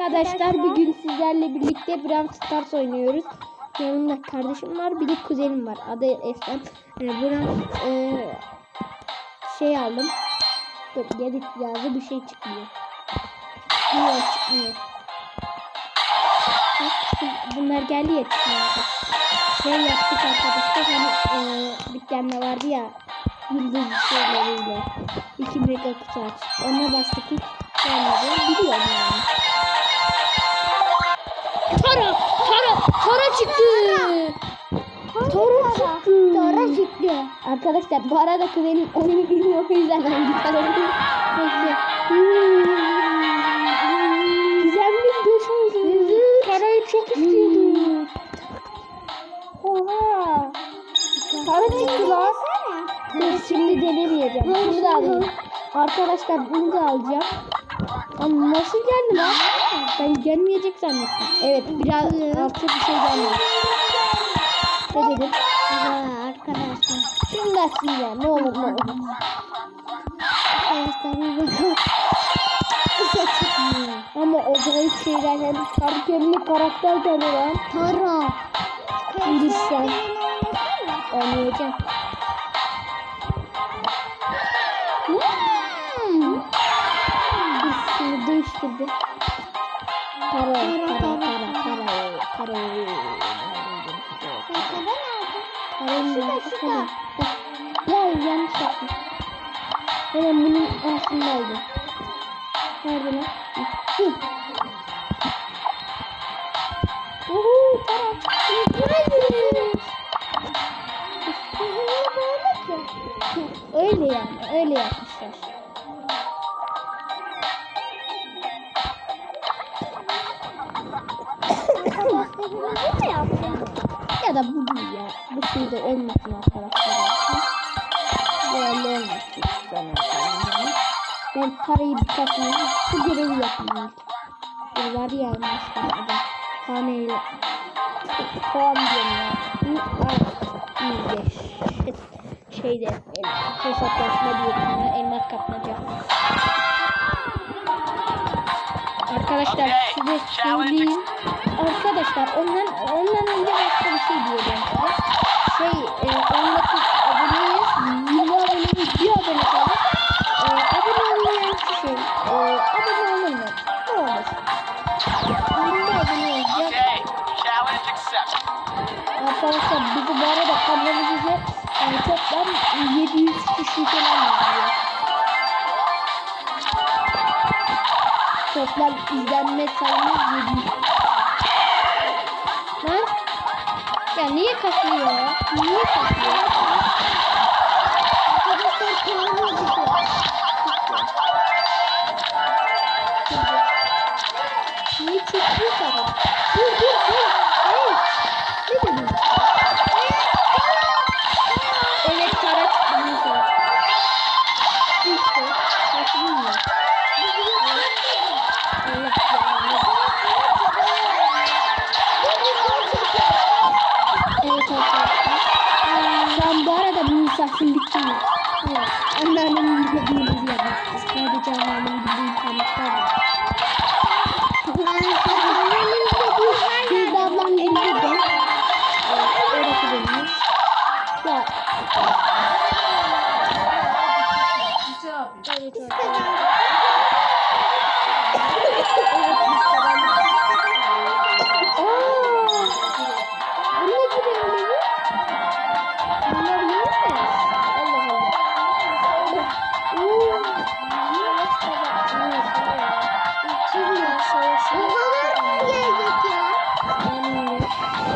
Arkadaşlar bugün sizlerle birlikte Brawl Stars oynuyoruz. Yanımda kardeşim var bir de kuzenim var. Adı Eslem. Ee, Brawl e, şey aldım. Dur yedik yazdı bir şey çıkmıyor. Çıkmıyor çıkmıyor. Bunlar geldi ya çıkmıyor. Şey yaptık arkadaşlar hani e, dükkanda vardı ya yıldız şeyleriyle. 2 mega kutu aç. Ona bastık hiç gelmedi. Biliyorum yani. Çıktı! Tara çıktı! Tara çıktı. Arkadaşlar bu arada kuzenim oyunu bilmiyor o yüzden hangi tarafa Bekle. Gizemli 5 oldu. Tarayı çok istiyordum. Oha! Tara çıktı lan. Dur şimdi denemeyeceğim. Bunu da alayım. Arkadaşlar bunu da alacağım. Ama nasıl geldi lan? Ben gelmeyecek zannettim. Evet biraz altı bir şey gelmedi. Ne dedim? Aa, arkadaşlar. Şimdi açayım ya ne olur ne olur. Arkadaşlar bir bakalım. İşte çıkmıyor. Ama acayip şeyler hem şarkılı karakter de lan. Tara. Lütfen. Oynayacağım. Hmm. Şunu değiştirdi. Para, para, para, para, para. Paranın nerede? Tamam. Ya yanlış yaptım. Hemen bunun arasındaydı. Nerede lan? Hı. Uhu, para. Hayır. Öyle yani, öyle yapmışlar. Da bu değil ya. Bu şey de olmasın arkadaşlar. Böyle olmasın. Ben, ben parayı bir takmayayım. Şu görevi yapayım. Bir var ya mesela adam. Haneyle. Puan diyorum ya. İyi de. Şeyde. Hesaplaşma diyorum ya. Elmas kapmaca. Arkadaşlar size söyleyeyim. Arkadaşlar ondan ondan önce başka bir şey diyeceğim. Şey e, 19 aboneyiz. 20 aboneyiz. Bir abone kaldı. E, abone olmayan kişi e, abone olunmaz. Ne olur. 20 abone olacak. Arkadaşlar bizi bu arada kanalımızı e, toplam 700 kişi falan izliyor. Toplam izlenme sayımız 700. Lan? Ya niye kasıyor? Niye kasıyor?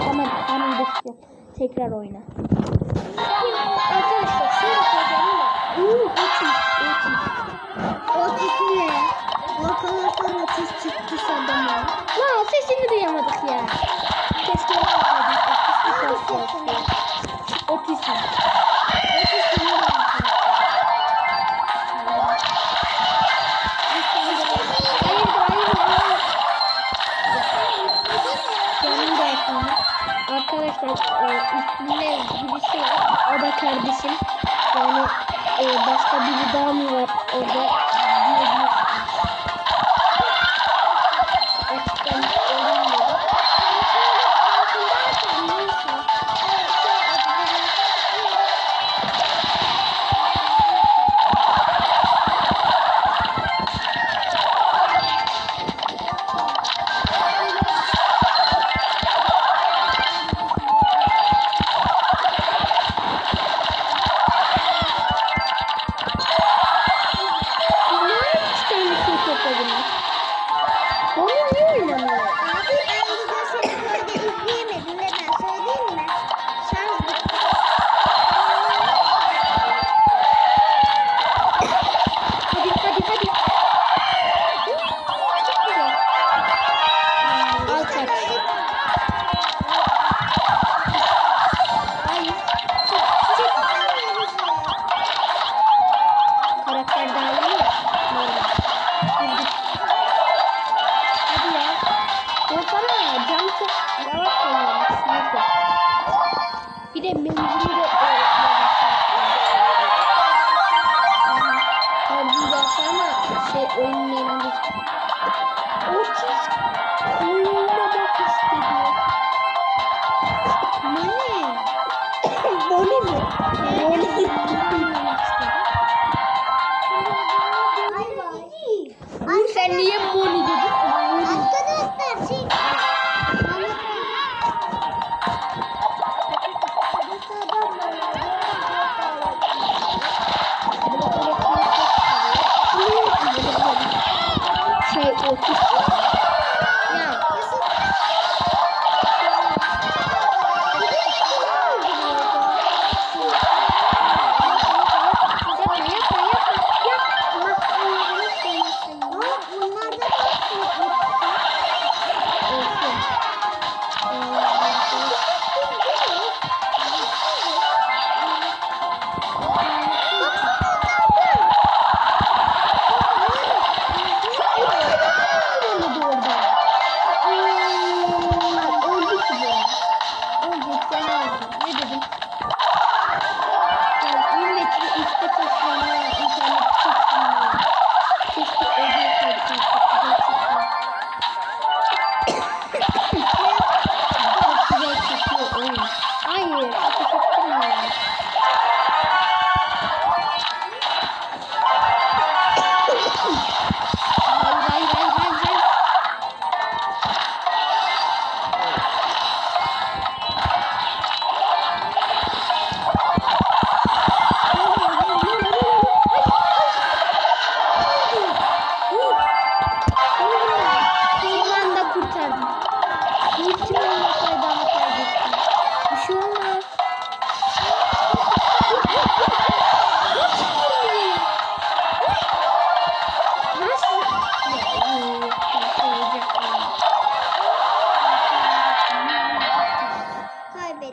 Tamam, tamam bekle. Tekrar oyna. Arkadaşlar şöyle koyacağım ama. Oo, otis, otis. Otis ne? Arkadaşlar otis çıktı sandım ya. Lan sesini duyamadık ya. Keşke yapmasaydık. Otis mi kalsın? Oh, my God.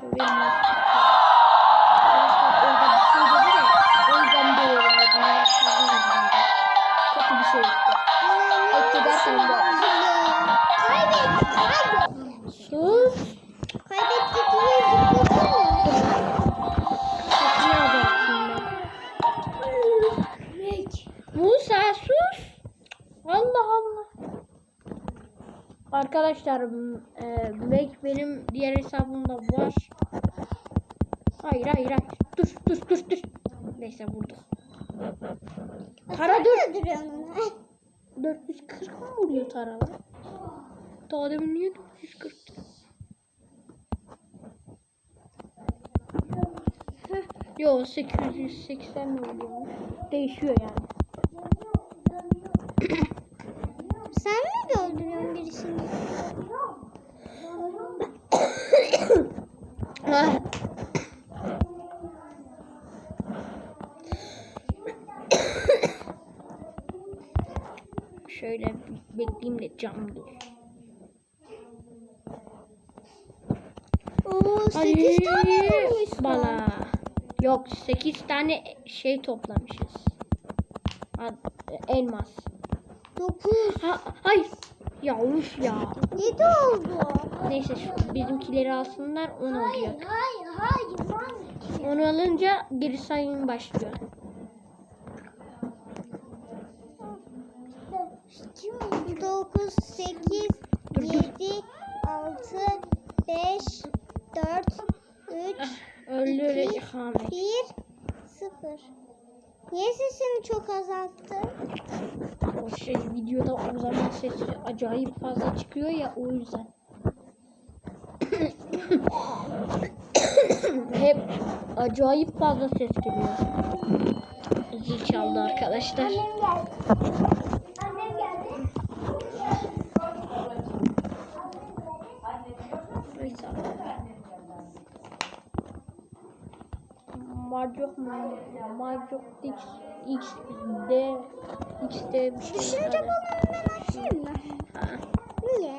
Benim Arkadaşlar e, Mac benim diğer hesabımda var. Hayır hayır hayır. Dur dur dur dur. Neyse vurduk. Tara dur. Ona? 440 mı vuruyor taralar? Daha demin niye 440? Heh, Yo 880 mi vuruyormuş? Değişiyor yani. Sen mi öldürüyorsun birisini? Ah. Şöyle bekleyeyim de cam dur. Oo 8 tane vurmuş bala. Yok 8 tane şey toplamışız. Elmas. 9. Ha, hayır. Ya uf ya. 7 oldu. Neyse şu bizimkileri alsınlar 10 olacak. hayır, hayır. hayır. Onu alınca geri sayım başlıyor. 9, 8, Dur, dur. 7, 6, 5, 4, 3, Öldür İki. 1, 0. Niye sesini çok azalttın? o şey videoda o zaman sesi acayip fazla çıkıyor ya o yüzden. Hep acayip fazla ses geliyor. Zil çaldı arkadaşlar. Annem geldi. Annem geldi. Neyse. Marcok mu? Marcok X, X, D, D bir şey. Düşünce herhalde. balonu ben açayım mı? Ha. Niye?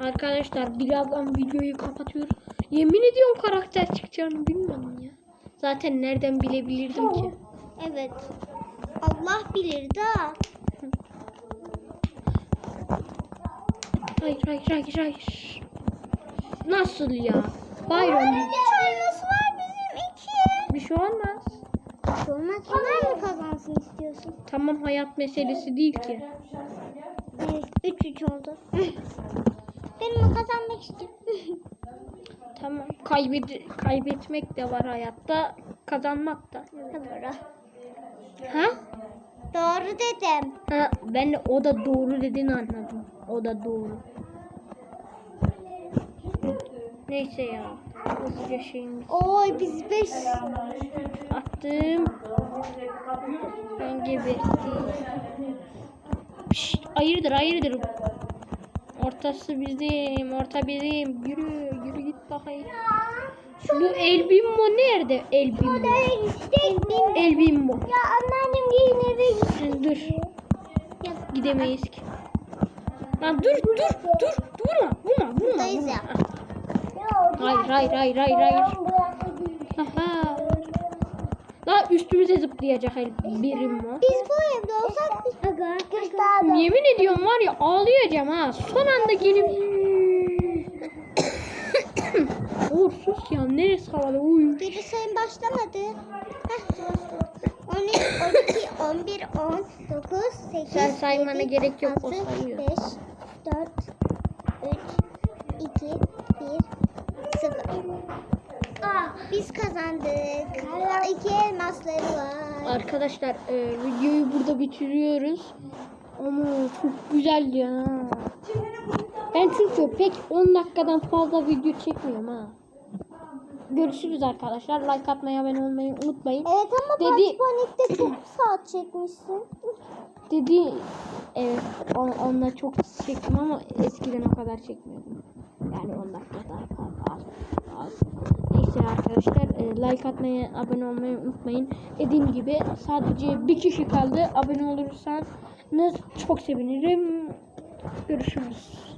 Arkadaşlar birazdan videoyu kapatıyoruz. Yemin ediyorum karakter çıkacağını bilmiyordum ya. Zaten nereden bilebilirdim ki? Evet. Allah bilir da. Hayır hayır hayır hayır. Nasıl ya? Var bizim iki. bir şey olmaz. Olmaz. Kimler mi kazansın istiyorsun? Tamam hayat meselesi değil ki. Evet. Üç üç oldu. Benim kazanmak istiyorum. Tamam. Kaybed kaybetmek de var hayatta. Kazanmak da. Doğru. Ha? Doğru dedim. Ha ben de o da doğru dediğini anladım. O da doğru. Neyse ya. Hızlıca şeyimiz Oy biz beş. Attım. Ben gebertim. Pişt, hayırdır hayırdır. Ortası bizim, orta bizim. Yürü, yürü git bakayım. Bu Elbimmo nerede? Elbimmo. işte. Elbimmo. Ya anneannem gelin eve gitti. Dur. Gidemeyiz ki. Lan dur dur dur. Vurma vurma vurma. Vurma. Hayır hayır hayır hayır hayır. Aha. La üstümüze zıplayacak el birim o. Biz bu evde olsak biz... Aga. Yemin ediyorum var ya ağlayacağım ha. Son anda gelip Uğur sus ya neresi havada uy. Geri sayım başlamadı. Heh, başladı. 12, 11, 10, 9, 8, Sen saymana gerek yok, o 6, sayıyor. 5, 4, 3, 2, 1, 0. Aa, biz kazandık. İki elmasları var. Arkadaşlar e, videoyu burada bitiriyoruz. Ama çok güzel ya. Ben çünkü pek 10 dakikadan fazla video çekmiyorum ha. Görüşürüz arkadaşlar. Like atmayı, abone olmayı unutmayın. Evet ama Dedi- Panik'te çok saat çekmişsin. Dedi evet on, onunla çok çektim ama eskiden o kadar çekmiyordum. Yani 10 dakika daha fazla az. Neyse arkadaşlar e, like atmayı, abone olmayı unutmayın. Dediğim gibi sadece bir kişi kaldı. Abone olursanız çok sevinirim. Görüşürüz.